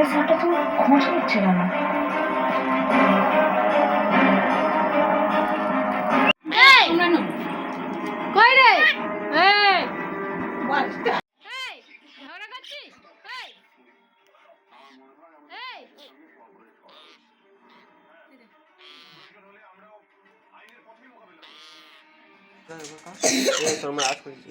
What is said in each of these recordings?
কলের স্যারটা তো খোঁজ নিচ্ছে কেন কই রে? এই! এই! ঝগড়া করছিস? এই! এই! তোর মা আজ করেছি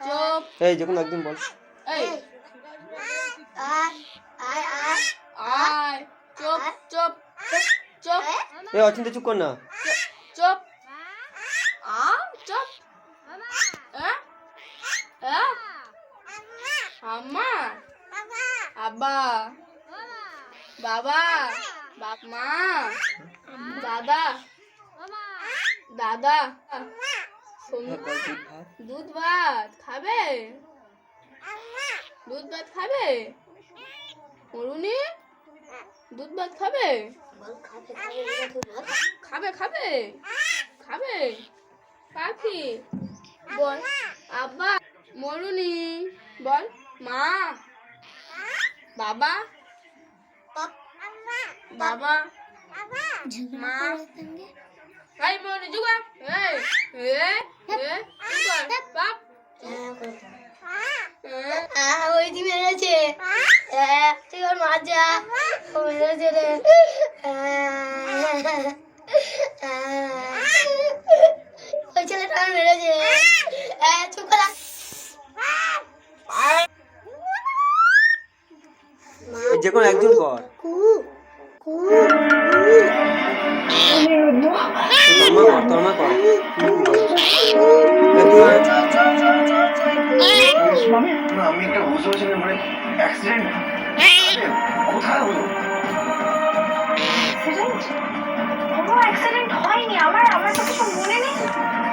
চুপ এই যে কোনো একদিন বল এই আয় চুপ চুপ চুপ এই অচিন্ত চুপ কর না। চুপ আ চুপ। হ্যাঁ হ্যাঁ আম্মা আব্বা বাবা বাপ মা দাদা দাদা দুধ ভাত খাবে? দুধ ভাত খাবে? অরুণী দুধ ভাত খাবে? খাবে খাবে? খাবে? পাখি? বল। আব্বা, মরুনি। বল। মা। বাবা। বাবা। মা। মরুনি জুগা ওই যে মেরেছে। মাজা ওই ছেলেটা মেরেছে চুপ করা। যে কোনো একজন কর আমি একটা বুঝতে পারছি মানে অ্যাক্সিডেন্ট কোথায় হলো? কোনো অ্যাক্সিডেন্ট হয়নি। আমার আমার তো কিছু মনে নেই।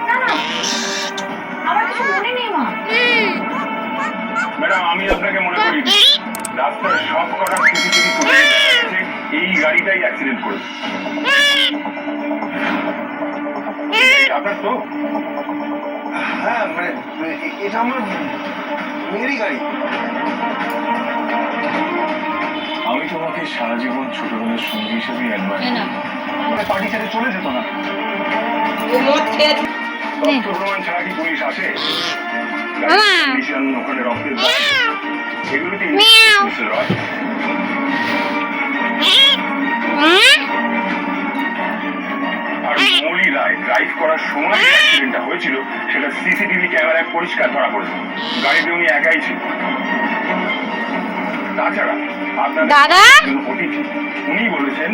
না না। আমার কিছু মনে নেই মা। ম্যাডাম আমি আপনাকে মনে করি রাস্তার সব কটা সিসিটিভি ফুটেজ এই গাড়িটাই অ্যাক্সিডেন্ট করেছে। আপনার তো? হ্যাঁ মানে এটা আমার মেয়েরই গাড়ি। আমি তোমাকে সারা জীবন ছোটবেলার সঙ্গী হিসেবে অ্যাডভাইস পার্টি ছেড়ে চলে যেত না। তথ্য প্রমাণ ছাড়া কি পুলিশ আসে? ওখানে রক্তের এগুলোতে মিস্টার রয় আর মৌলি রায় ড্রাইভ করার সময় অ্যাক্সিডেন্টটা হয়েছিল সেটা সিসিটিভি ক্যামেরায় পরিষ্কার ধরা পড়েছে। গাড়িতে উনি একাই ছিল তাছাড়া দাদা? উনি বলেছেন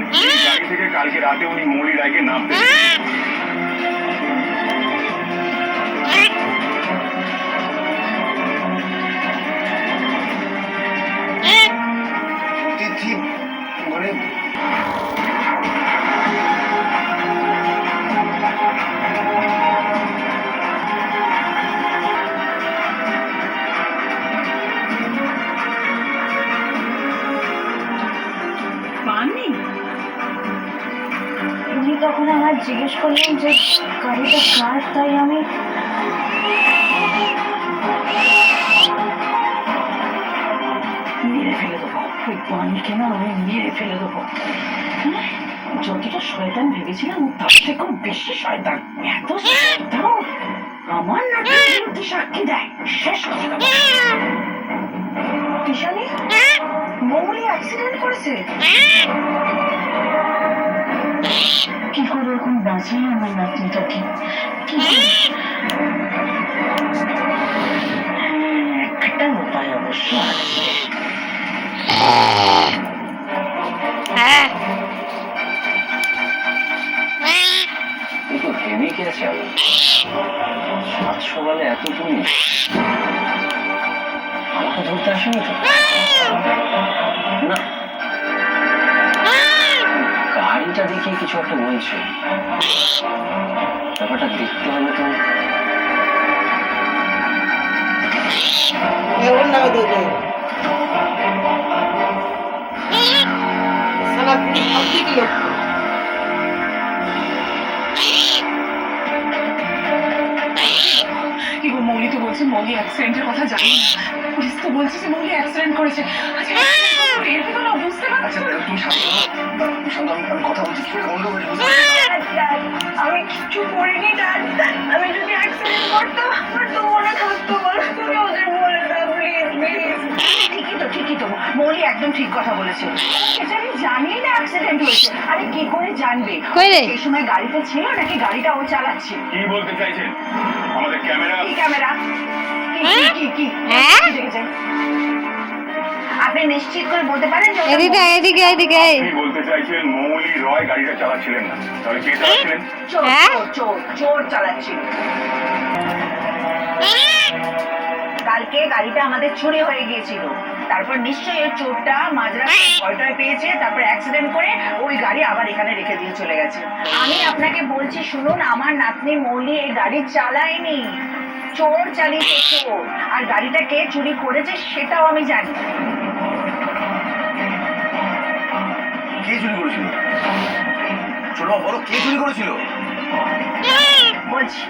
গাড়ি থেকে কালকে রাতে উনি মৌলি রায়কে নামতে জিজ্ঞেস করলাম যে গাড়িটা কার তাই আমি মেরে ফেলে দেবো। ওই পানকে না আমি মেরে ফেলে দেবো। হ্যাঁ, যতটা শয়তান ভেবেছিলাম তার থেকেও বেশি শয়তান। এত শয়তান আমার বিরুদ্ধে সাক্ষী দেয়। শেষ কথা ঈশানী মৌলি অ্যাক্সিডেন্ট করেছে? কি করে এখন বাঁচাই আমার নাতনিটাকে? কি করে? হ্যাঁ, একটা উপায় অবশ্য আছে। গেছে সাত সকালে এত আমাকে ধরতে আসেনি তো? না। গাড়িটা দেখে কিছু একটা বলছে ব্যাপারটা দেখতে হবে তো। মৌলি তো বলছে মৌলি অ্যাক্সিডেন্টের কথা জানি না। পুলিশ তো বলছে যে মৌলি অ্যাক্সিডেন্ট করেছে। আচ্ছা accident করে এর ভিতরে না বুঝতে পারছি? না। তুমি শান্ত আমি কথা বলছি। কি বলব ড্যাড, আমি কিচ্ছু করিনি আমি যদি অ্যাক্সিডেন্ট করতাম আমার তো মনে থাকতো বলো তুমি ওদের বলে দাও প্লিজ প্লিজ ঠিকই তো ঠিকই তো। মৌলি একদম ঠিক কথা বলেছে। এটা আমি জানি না অ্যাক্সিডেন্ট হয়েছে। আরে কি করে জানবে? সেই সময় গাড়িতে ছিল নাকি গাড়িটা ও চালাচ্ছে? কি বলতে চাইছেন? আমাদের ক্যামেরা কি ক্যামেরা? কি কি কি কি? হ্যাঁ? আপনি নিশ্চিত করে বলতে পারেন যে এদিকে এদিকে এদিকে আপনি বলতে চাইছেন মৌলি রয় গাড়িটা চালাচ্ছিলেন না। তাহলে কে চালাচ্ছিলেন? চোর হ্যাঁ? চোর, চোর চোর চালাচ্ছিল। কালকে গাড়িটা আমাদের চুরি হয়ে গিয়েছিল। তারপর নিশ্চয়ই ওই চোরটা মাজরা ভয়টয় পেয়েছে তারপর অ্যাক্সিডেন্ট করে ওই গাড়ি আবার এখানে রেখে দিয়ে চলে গেছে। আমি আপনাকে বলছি শুনুন আমার নাতনি মৌলি এই গাড়ি চালায়নি। চোর চালিয়েছে চোর। আর গাড়িটা কে চুরি করেছে সেটাও আমি জানি। কে চুরি করেছিল? ছোট বলো কে চুরি করেছিল? বলছি।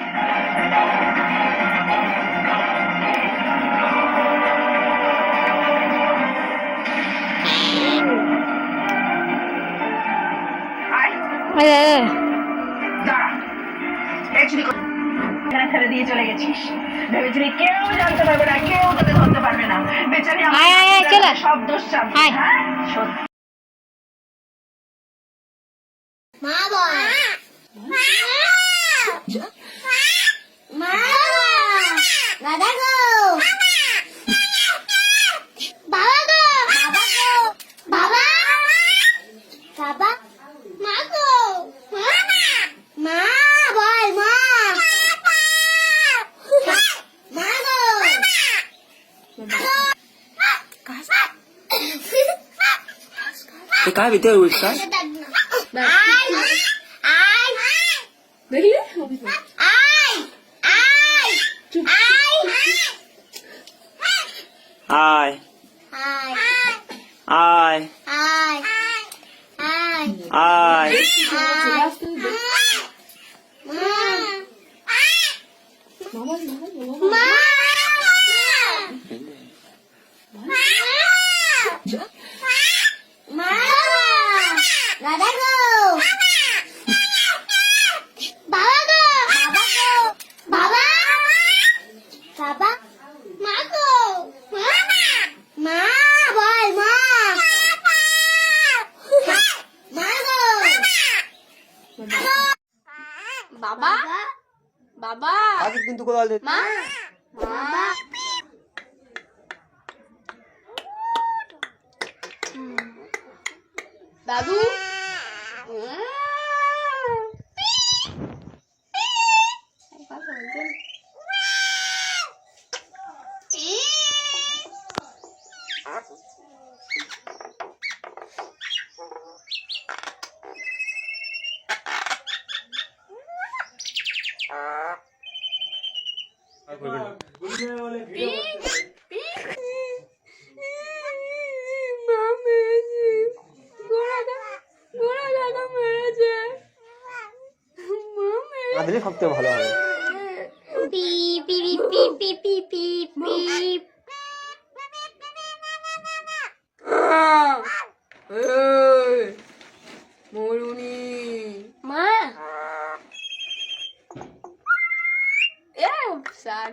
ফেলে দিয়ে চলে গেছিস। ভেবেছিলি কেউ জানতে পারবে না কেউ তোকে ধরতে পারবে না। বেচারি। সব দোষ হ্যাঁ? সত্যি। काय भीती आहे काय आय आय आय आय দাদা গো বাবা গো বাবা! বাবা! বাবা মা গো! মা! মা! বল মা! মা গো! বাবা? বাবা? আজ কিন্তু কোথাও মা? বাবা? দাদু আদলে সবথেকে ভালো হবে পিপ পিপ পিপ পিপ পিপ পিপ মরুনি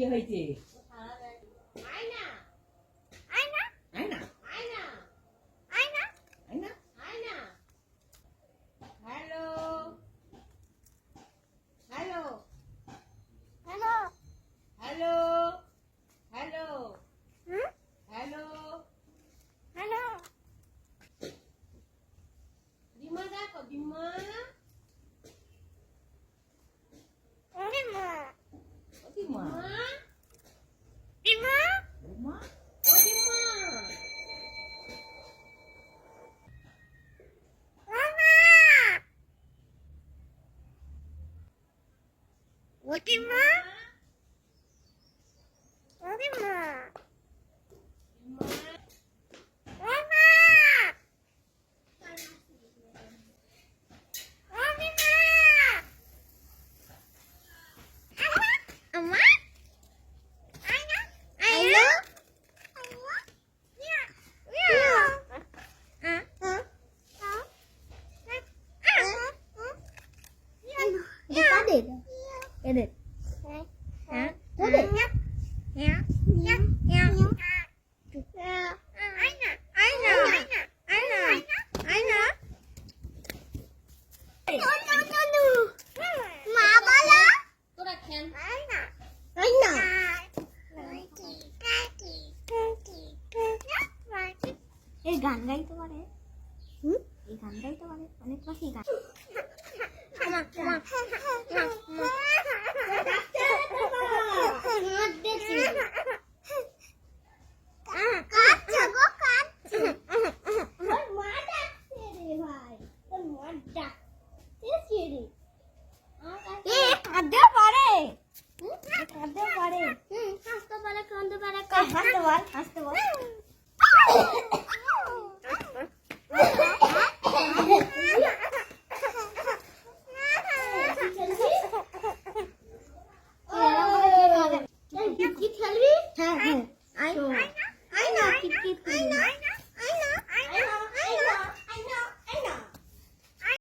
কি হয়েছে আয়না ও ডিমা মামা ও ডিমা আমা এই গান গাইতে পারে। এই গান গাইতে পারে। অনেক পাখি গান। কাঁদতে পারে। কাঁদতে পারে। হাসতে পারে কাঁদতে পারে। হাসতে বল